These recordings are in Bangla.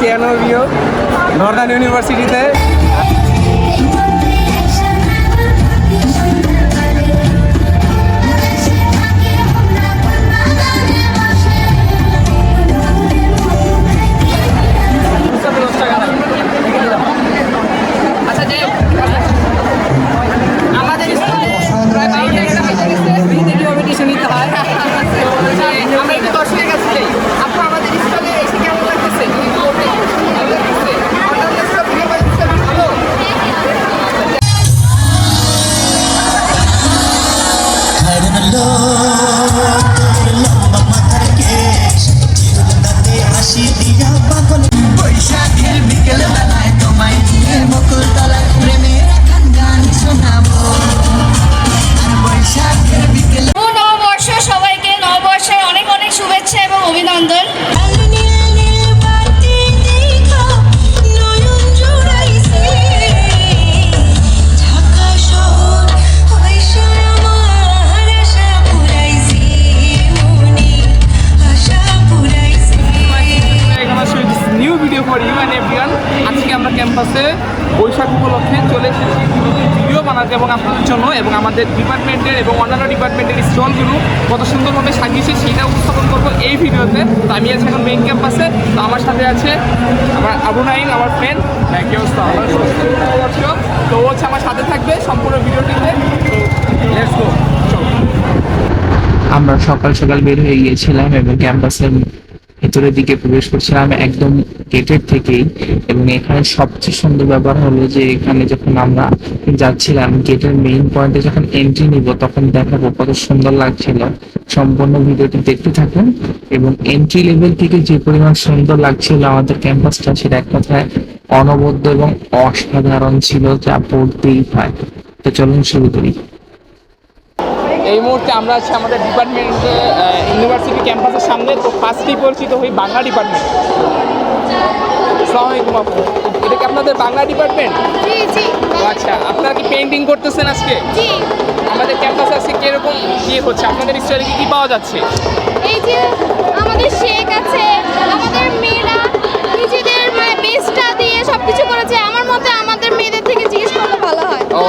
সিয়ানোভিও নর্দার্ন ইউনিভার্সিটিতে আমাদের ডিপার্টমেন্টের এবং অন্যান্য ডিপার্টমেন্টের স্টলগুলো কত সুন্দরভাবে সাজিয়েছে সেটা উপস্থাপন করব এই ভিডিওতে। তো আমি আছি এখন মেইন ক্যাম্পাসে তো আমার সাথে আছে আমার আবু নাইন আমার ফ্রেন্ড কি অবস্থা আমার তো হচ্ছে আমার সাথে থাকবে সম্পূর্ণ ভিডিওটিতে। আমরা সকাল সকাল বের হয়ে গিয়েছিলাম এবং ক্যাম্পাসের ভেতরের দিকে প্রবেশ করছিলাম একদম গেটের থেকেই এবং এখানে সবচেয়ে সুন্দর ব্যাপার হলো যে এখানে যখন আমরা যাচ্ছিলাম গেটের মেইন পয়েন্টে যখন এন্ট্রি নিব, তখন দেখাবো কত সুন্দর লাগছিল। সম্পূর্ণ ভিডিওটি দেখতে থাকুন এবং এন্ট্রি লেভেল থেকে যে পরিমাণ সুন্দর লাগছিল আমাদের ক্যাম্পাসটা সেটা এক কথায় অনবদ্য এবং অসাধারণ ছিল যা পড়তেই হয়। তো চলুন শুরু করি। এই মুহূর্তে আমরা আছি আমাদের ডিপার্টমেন্ট ইউনিভার্সিটি ক্যাম্পাসের সামনে। তো ফার্স্টই পরিচিত হই বাংলা ডিপার্টমেন্ট। আসসালামাইকুম আপু। এটা কি আপনাদের বাংলা ডিপার্টমেন্ট? জি জি। আচ্ছা আপনারা কি পেন্টিং করতেছেন আজকে? জি। আমাদের ক্যাম্পাসে আজকে কীরকম কি হচ্ছে? আপনাদের স্টাইলে কি কি পাওয়া যাচ্ছে? এই যে আমাদের আছে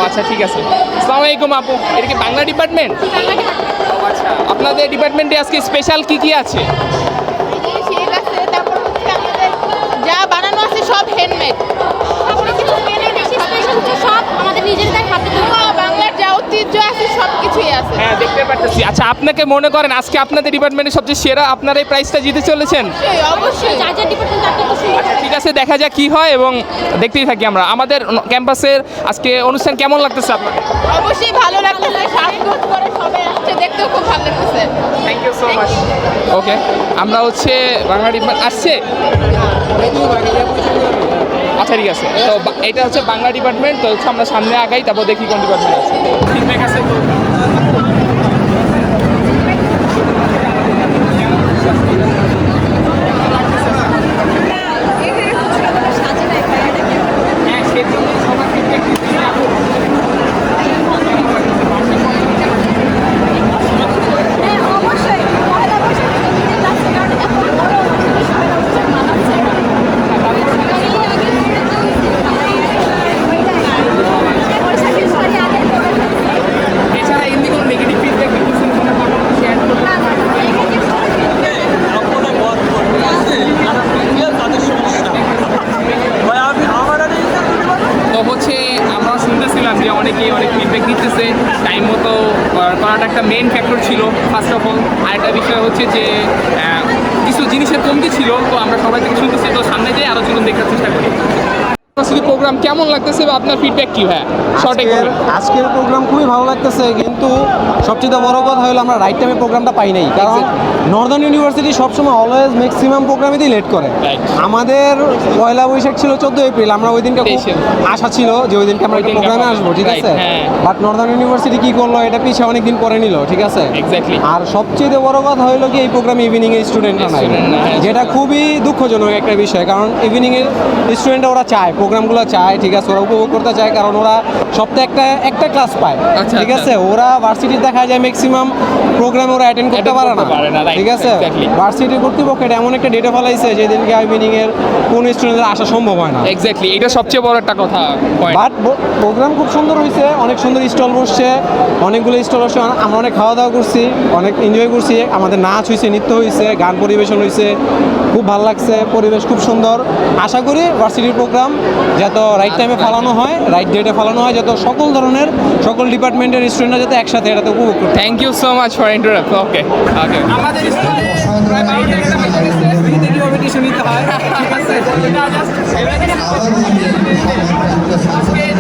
আচ্ছা ঠিক আছে। আসসালামাইকুম আপু। এটা কি বাংলা ডিপার্টমেন্ট ও আচ্ছা আপনাদের ডিপার্টমেন্টে আজকে স্পেশাল কি কি আছে? শেক আছে তারপর হচ্ছে আমাদের যা বানানো আছে সব হ্যান্ডমেড সব আমাদের নিজেদের হাতে বাংলার যা ঐতিহ্য আছে সব কিছুই আছে। হ্যাঁ দেখতে পাচ্ছি। আচ্ছা আপনাকে মনে করেন আজকে আপনাদের ডিপার্টমেন্টে সবচেয়ে সেরা আপনার এই প্রাইসটা জিতে চলেছেন? অবশ্যই, অবশ্যই। যার যার ডিপার্টমেন্ট তার তো শুরু ঠিক আছে দেখা যাক কি হয় এবং দেখতেই থাকি আমরা। আমাদের ক্যাম্পাসের আজকে অনুষ্ঠান কেমন লাগতেছে আপনার? অবশ্যই ভালো লাগতেছে করে সবাই আসছে দেখতেও খুব ভালো লাগতেছে। Thank you so much okay আমরা হচ্ছে বাংলা ডিপার্টমেন্ট আসছে? আচ্ছা ঠিক আছে। তো বা- এটা হচ্ছে বাংলা ডিপার্টমেন্ট তো হচ্ছে আমরা সামনে আগাই তারপর দেখি কোন ডিপার্টমেন্ট আছে। ফিডব্যাক আছে তো হ্যাঁ সেজন্যই সবার feedback দিচ্ছি। এছাড়া এমনি কোনো নেগেটিভ ফিডব্যাক দিচ্ছেন কোনো শেয়ার করতে তো হচ্ছে আমরা শুনতেছিলাম যে অনেকেই অনেক ফিডব্যাক দিতেছে টাইম মতো করা- করাটা একটা মেন ফ্যাক্টর ছিল ফার্স্ট অফ অল আরেকটা বিষয় হচ্ছে যে আহ, কিছু জিনিসের কমতি ছিল তো আমরা সবাই থেকে শুনতেছি তো সামনে যেয়ে আরও চলুন দেখার চেষ্টা করি প্রোগ্রাম কেমন লাগতেছে বা আপনার ফিডব্যাক কি হ্যাঁ শর্টে আজকের প্রোগ্রাম খুবই ভালো লাগতেছে কিন্তু সবচেয়ে বড় কথা হলো আমরা রাইট টাইমে প্রোগ্রামটা পাই নাই। কারণ নর্দার্ন ইউনিভার্সিটি সবসময় অলওয়েজ ম্যাক্সিমাম প্রোগ্রামেতেই লেট করে। আমাদের পয়লা বৈশাখ ছিল চোদ্দ এপ্রিল আমরা ওই দিনকে খুব আশা ছিল যে ওই দিনকে আমরা প্রোগ্রামে আসব ঠিক আছে। বাট নর্দার্ন ইউনিভার্সিটি কি করল এটা পিছিয়ে অনেক দিন পরে নিল ঠিক আছে? আর সবচেয়ে বড় কথা হলো কি এই প্রোগ্রামে ইভিনিং এর স্টুডেন্টরা নাই। যেটা খুবই দুঃখজনক একটা বিষয় কারণ ইভিনিং এর স্টুডেন্টরা ওরা চায় প্রোগ্রামগুলো চায় ঠিক আছে ওরা উপভোগ করতে চায় কারণ ওরা সপ্তাহে একটা একটা ক্লাস পায় আচ্ছা, ঠিক আচ্ছা। আছে ওরা ভার্সিটি দেখা যায় ম্যাক্সিমাম প্রোগ্রাম ওরা অ্যাটেন্ড করতে পারে না, ঠিক আছে? ভার্সিটি কর্তৃপক্ষ এটা এমন একটা ডেটে ফেলাইছে যেদিনকে মিনিং এর কোন স্টুডেন্টদের আসা সম্ভব হয় না। এক্স্যাক্টলি এটা সবচেয়ে বড় একটা কথা বাট প্রোগ্রাম খুব সুন্দর হয়েছে অনেক সুন্দর স্টল বসছে অনেকগুলো স্টল বসছে আমরা অনেক খাওয়া দাওয়া করছি অনেক এনজয় করছি আমাদের নাচ হয়েছে নৃত্য হয়েছে গান পরিবেশন হয়েছে খুব ভালো লাগছে পরিবেশ খুব সুন্দর। আশা করি ভার্সিটির প্রোগ্রাম যত রাইট টাইমে ফালানো হয় রাইট ডেটে ফালানো হয় যত সকল ধরনের সকল ডিপার্টমেন্টের স্টুডেন্টরা যাতে একসাথে এটাতে উপভোগ করতে thank you so much for interrupt okay okay আমাদের স্কুলে প্রায় বারোটা টাকা বেজে গেছে আজকে যে বিষয়টা হচ্ছে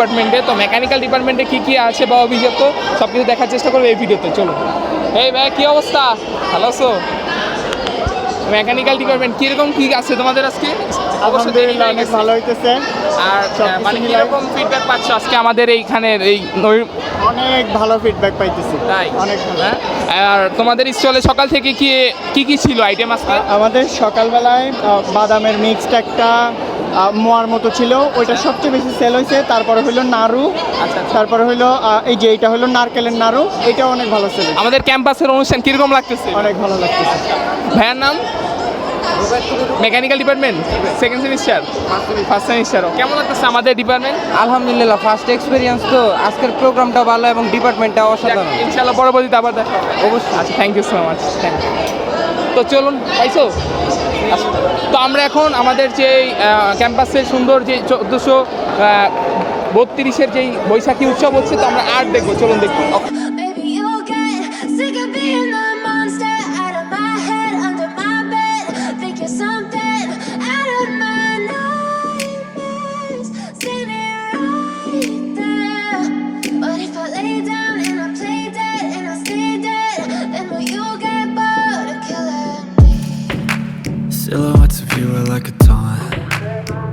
ডিপার্টমেন্টে তো মেকানিক্যাল ডিপার্টমেন্টে কী কী আছে বা অভিযোগ সব কিছু দেখার চেষ্টা করব এই ভিডিওতে চলো এই ভাই কী অবস্থা? ভালো আছো? মেকানিক্যাল ডিপার্টমেন্ট কীরকম কি আছে তোমাদের আজকে? ভালো হইতেছে। আর মানে কীরকম ফিডব্যাক পাচ্ছ আজকে আমাদের এইখানে এই অনেক ভালো ফিডব্যাক পাইতেছি। তাই? অনেক ভালো। হ্যাঁ? আর তোমাদের স্টলে সকাল থেকে কি কি কি ছিল আইটেম আজকে? আমাদের সকালবেলায় বাদামের মিক্সড একটা মোয়ার মতো ছিল ওইটা সবচেয়ে বেশি সেল হয়েছে। তারপরে হলো নাড়ু আচ্ছা। তারপরে হলো এই যে এটা হলো নারকেলের নাড়ু এটা অনেক ভালো সেল হয়েছে। আমাদের ক্যাম্পাসের অনুষ্ঠান কীরকম লাগতেছে? অনেক ভালো লাগতেছে। ভাইয়ার নাম? Mechanical department second semester first semester কেমন লাগতেছে আমাদের ডিপার্টমেন্ট আলহামদুলিল্লাহ ফার্স্ট এক্সপিরিয়েন্স তো। আজকের প্রোগ্রামটা ভালো এবং ডিপার্টমেন্টটা অসাধারণ। ইনশাআল্লাহ পরবর্তীতে আবার দেখা হবে। অবশ্যই। আচ্ছা thank you so much thank you তো চলুন পাইছো আচ্ছা, তো আমরা এখন আমাদের যে ক্যাম্পাসের সুন্দর যে চোদ্দোশো বত্রিশের যেই বৈশাখী উৎসব হচ্ছে, তো আমরা আর্ট দেখব। চলুন দেখব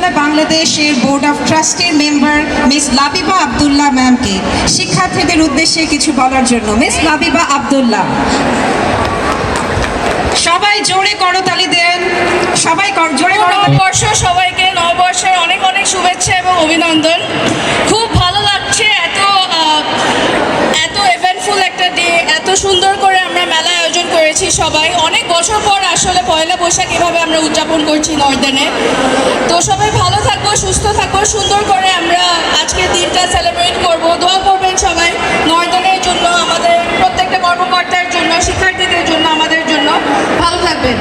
বিশ্ববিদ্যালয় বাংলাদেশের বোর্ড অফ ট্রাস্টির মেম্বার মিস লাবিবা আব্দুল্লাহ ম্যামকে শিক্ষার্থীদের উদ্দেশ্যে কিছু বলার জন্য। মিস লাবিবা আব্দুল্লাহ। সবাই জোরে করতালি দেন। সবাই জোরে নববর্ষ সবাইকে, নববর্ষের অনেক অনেক শুভেচ্ছা এবং অভিনন্দন। খুব ভালো লাগছে এত এত ইভেন্টফুল একটা ডে এত সুন্দর করে আমরা মেলা করেছি সবাই। অনেক বছর পর আসলে পয়লা বৈশাখ এভাবে আমরা উদযাপন করছি নর্দানে। তো সবাই ভালো থাকব, সুস্থ থাকব, সুন্দর করে আমরা আজকের দিনটা সেলিব্রেট করব। দোয়া করবেন সবাই নর্দানের জন্য, আমাদের প্রত্যেকটা কর্মকর্তার জন্য, শিক্ষার্থীদের জন্য, আমাদের জন্য। ভালো থাকবেন।